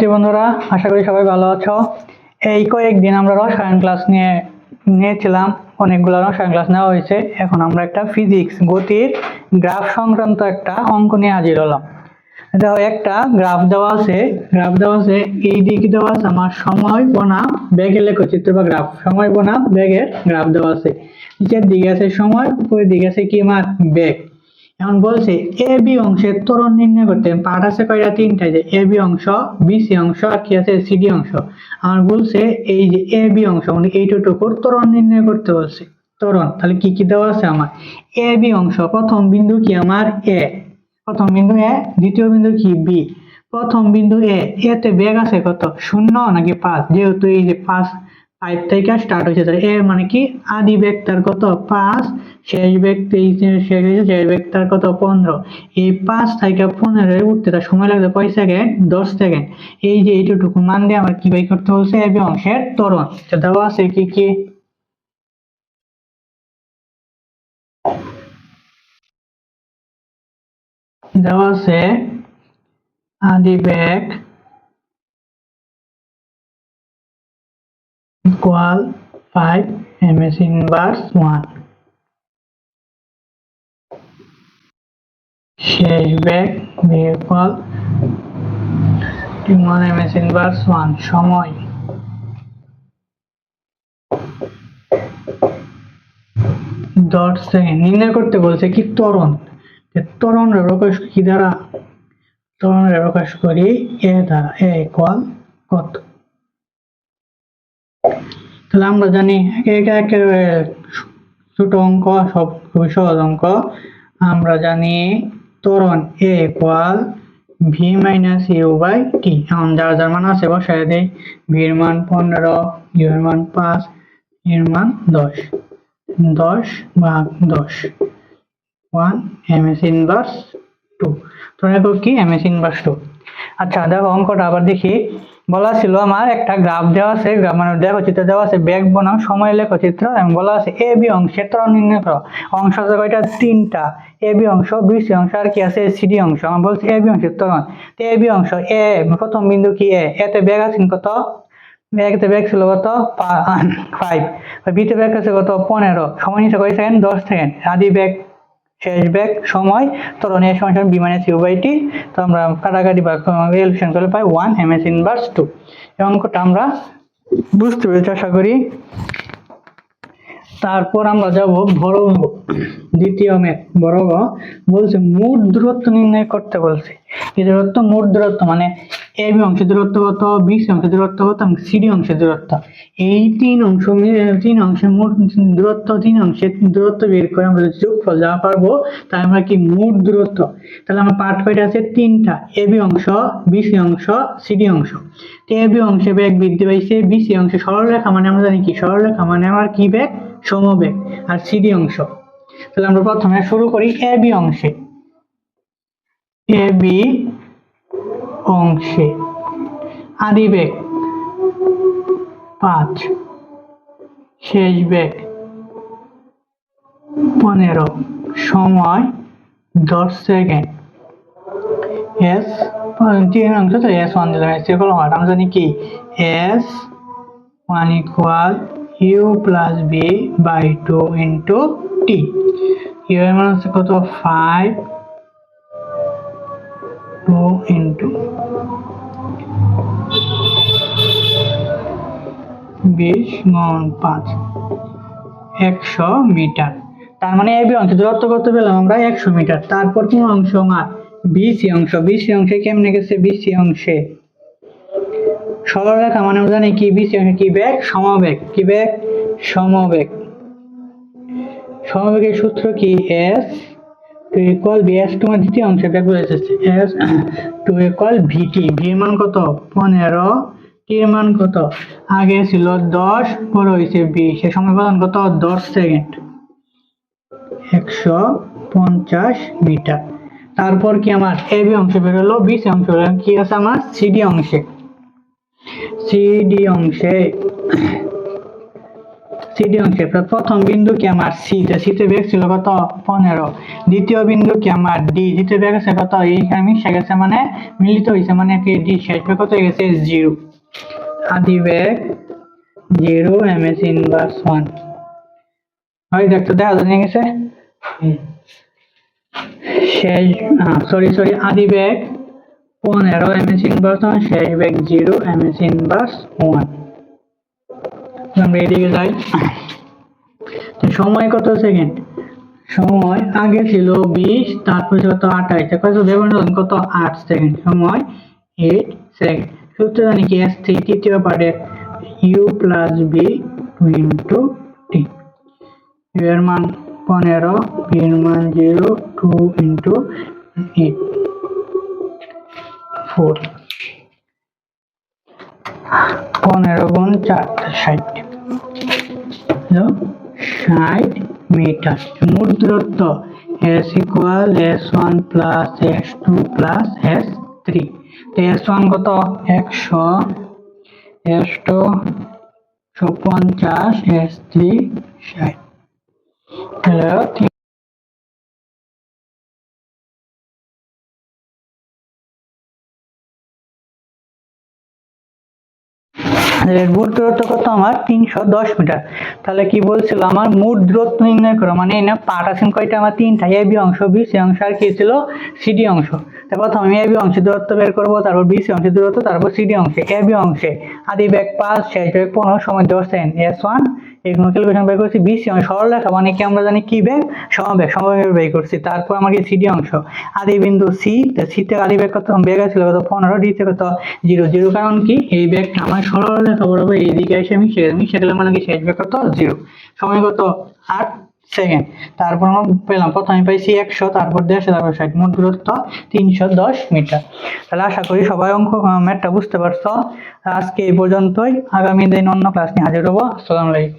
শিক্ষার্থী বন্ধুরা, আশা করি সবাই ভালো আছো। এই কয়েকদিন আমরা রসায়ন ক্লাস নিয়ে নিয়েছিলাম, অনেকগুলো রসায়ন ক্লাস নেওয়া হয়েছে। এখন আমরা একটা ফিজিক্স গতির গ্রাফ সংক্রান্ত একটা অঙ্ক নিয়ে হাজির হলাম। দেখো, একটা গ্রাফ দেওয়া আছে গ্রাফ দেওয়া আছে, এই দিকে দেওয়া আছে আমার সময় বনাম ব্যাগের লেখচিত্র বা গ্রাফ সময় বনাম ব্যাগের গ্রাফ দেওয়া আছে। নিচের দিকে আছে সময়, উপরের দিকে আছে কি আমার ব্যাগ এখন বলছে, এ বি অংশের ত্বরণ নির্ণয় করতে পার্ট আছে কয়টা? তিনটা যে, এ বি অংশ বিসি অংশ, আর কি আছে? সিডি অংশ। আমার বলছে, এই যে এ বি অংশ মানে এইটুকুর ত্বরণ নির্ণয় করতে বলছে। ত্বরণ, তাহলে কি কি দেওয়া আছে আমার? এ বি অংশ, প্রথম বিন্দু কি আমার? এ। প্রথম বিন্দু এ, দ্বিতীয় বিন্দু কি? বি। প্রথম বিন্দু এ, এতে বেগ আছে কত? শূন্য নাকি পাঁচ? যেহেতু এই যে পাঁচ ফাইভ থেকে স্টার্ট হয়েছে। তাহলে এ মানে কি? আদি তার কত? পাঁচ, শেষ তেইশ শেষ হয়েছে, শেষ তার কত? পনেরো। এই পাঁচ থেকে পনেরো উঠতে তার সময় লাগবে কয় সেকেন্ড দশ সেকেন্ড এই যে এইটুকু মান দিয়ে আমার কি বাই করতে বলছে এ বি অংশের ত্বরণ। তো দেওয়া আছে কি কি? দেওয়া আছে আদি বেগ equal 5 ms inverse 1 শেষ বেগ equal 1 ms inverse 1 সময়। দশ সেকেন্ড, নির্ণয় করতে বলছে কি ত্বরণ? ত্বরণের প্রকাশ কি দ্বারা? ত্বরণের প্রকাশ করি এ দ্বারা এ ইকুয়াল কত? তাহলে আমরা জানি এটা একেবারে ছোট অঙ্ক, সব খুবই সহজ অঙ্ক। আমরা জানি ত্বরণ a equal v minus u by t এখন যার যার মান আছে বসায় দেই। ভির মান পনেরো ইউ এর মান পাঁচ এর মান দশ। দশ ভাগ দশ। One m s inverse two তো দেখো কি এম এস ইনভার্স টু আচ্ছা দেখো অঙ্কটা আবার দেখি। বলা ছিল আমার একটা গ্রাফ দেওয়া আছে, গ্রাফ মানে লেখচিত্র দেওয়া আছে, ব্যাগ বনাম, সময় লেখচিত্র এবং বলা আছে এ বি অংশের ত্বরণ নির্ণয় করো। অংশ আছে কয়টা? তিনটা। এ বি অংশ বিসি অংশ, আর কি আছে? সিডি অংশ। আমার বলছে এ বি অংশের ত্বরণ তো এ বি অংশ, এ, প্রথম বিন্দু কি এ? এতে ব্যাগ আছে কত? ব্যাগতে ব্যাগ ছিল কত? ফাইভ বিতে ব্যাগ আছে কত? পনেরো। সময় নিচ্ছে কয় সেকেন্ড? দশ সেকেন্ড। আদি ব্যাগ শেষ ব্যাগ সময় ত্বরণ এর সময় v minus u by t তো আমরা কাটাকাটি বা রিলেশন করলে পাই one m s inverse two এই অঙ্কটা আমরা বুঝতে পেরেছি, আশা করি। তারপর আমরা যাব বড় অঙ্ক দ্বিতীয় ম্যাথ বড় অঙ্ক বলছে মোট দূরত্ব নির্ণয় করতে বলছে। এই দূরত্ব মোট দূরত্ব মানে এ বি অংশের দূরত্ব কত? বি সি অংশের দূরত্ব কত? এবং সিডি অংশের দূরত্ব। এই তিন অংশ তিন অংশের মোট দূরত্ব, তিন অংশের দূরত্ব বের করে আমরা যদি যোগফল যা পারব তাই আমরা কি মোট দূরত্ব? তাহলে আমার পার্ট কয়টা আছে তিনটা। এ বি অংশ বিসি অংশ সিডি অংশ। তো এ বি অংশে বেগ বৃদ্ধি পাইছে বিসি অংশে সরলরেখা মানে আমরা জানি কি? সরলরেখা মানে আমার কি বেগ? সমবেগ। আর সিডি অংশ। তাহলে আমরা প্রথমে শুরু করি এ বি অংশে। এ বি অংশে। আদি বেগ, পাঁচ। শেষ বেগ, পনেরো। সময়, দশ সেকেন্ড। এস তিন অংশ, তো এস ওয়ান দিলাম। এস ইকুয়াল ওয়ান আমরা জানি কি? S one equal u plus v by two into t u এর মান হচ্ছে কত? ফাইভ টু ইন্টু পাঁচ একশো মিটার তার মানে অংশ দূরত্ব পেলাম আমরা? একশো মিটার তারপর কোন অংশ আমার বিসি অংশ। বিসি অংশে কেমনে গেছে? বিসি অংশে। সরলরেখা মানে জানি কি? বিসি অংশে কি বেগ? সমবেগ। কি বেগ? সমবেগ। সমবেগের সূত্র কি? S two equal v s তোমার দ্বিতীয় অংশে বেগ বলে এসেছে এস টু ইকুয়াল ভিটি ভির মান কত? পনেরো টির মান কত? আগে ছিল দশ, পরে হয়েছে বিশ সে সময় পালন কত? দশ সেকেন্ড একশো পঞ্চাশ মিটার। তারপর কি আমার এ বি অংশে বেরোলো বিসি অংশ বেরোলো কি আছে আমার? সিডি অংশে। সিডি অংশে সিডি অংশে প্রথম বিন্দু কি আমার সি সিতে বেগ ছিল কত? পনেরো দ্বিতীয় বিন্দু কি আমার ডি দ্বিতীয় বেগ আছে কত? এইখানে মিশে গেছে মানে মিলিত হয়েছে মানে কি ডি শেষ বেগ কত হয়ে গেছে? জিরো আদি বেগ zero M S inverse one হয় দেখতো দেখা যায় গেছে শেষ সরি সরি আদি বেগ পনেরো এম এস ইনভার্স ওয়ান শেষ বেগ zero M S inverse one আমরা এদিকে যাই। সময় কত সেকেন্ড সময় আগে ছিল বিশ, তারপর কত আঠাইশ কত কত আট সেকেন্ড সময় এইট সেকেন্ড সূত্র জানি কি? এস থ্রি তৃতীয় পার্টে U plus B two into T U এর মান পনেরো বি এর মান zero two into eight four পনেরো গুণ চার, ষাট। ষাট মিটার। মোট দূরত্ব S equal S one plus S two plus S three S one কত? একশো। এস টু পঞ্চাশ এস থ্রি ষাট। তিন মোট দূরত্ব কত আমার? তিনশো দশ মিটার। তাহলে কি বলছিল আমার? মোট দূরত্ব নির্ণয় করো। মানে এনে না পার্ট আছেন কয়টা? আমার তিনটা। এ বি অংশ বি সি অংশ। আর কি ছিল? সিডি অংশ। তারপর প্রথম আমি এ বি অংশের দূরত্ব বের করব, তারপর বি সি দূরত্ব, তারপর সিডি অংশে। এ বি অংশে। আদি ব্যাগ পাঁচ, শেষ ব্যাগ পনেরো, সময় দশ, সেকেন্ড। এস ওয়ান এগুলো ক্যালকুলেশন বের করছি বিসি অংশ, সরল রেখা মানে কি আমরা জানি কি ব্যাগ? সমবেগ সমবেগ বের করছি, তারপর আমার কি সিডি অংশ। আদি বিন্দু সি সিতে আদি ব্যাগ কত? বেগ ছিল কত? পনেরো ডিতে কত? জিরো। জিরো কারণ কি? এই ব্যাগটা আমার সরল রেখা বরাবর এইদিকে এসে আমি মিশে গেলে মানে কি, শেষ ব্যাগ কত? জিরো। সময় কত? আট সেকেন্ড। তারপর আমরা পেলাম, প্রথমে পাইছি একশো, তারপর দেড়শো, তারপর ষাট, মোট দূরত্ব তিনশো দশ মিটার। তাহলে আশা করি সবাই অঙ্ক ম্যাথটা বুঝতে পারছ। আজকে এই পর্যন্তই। আগামী দিন অন্য ক্লাস নিয়ে হাজির হব। আসসালামু আলাইকুম।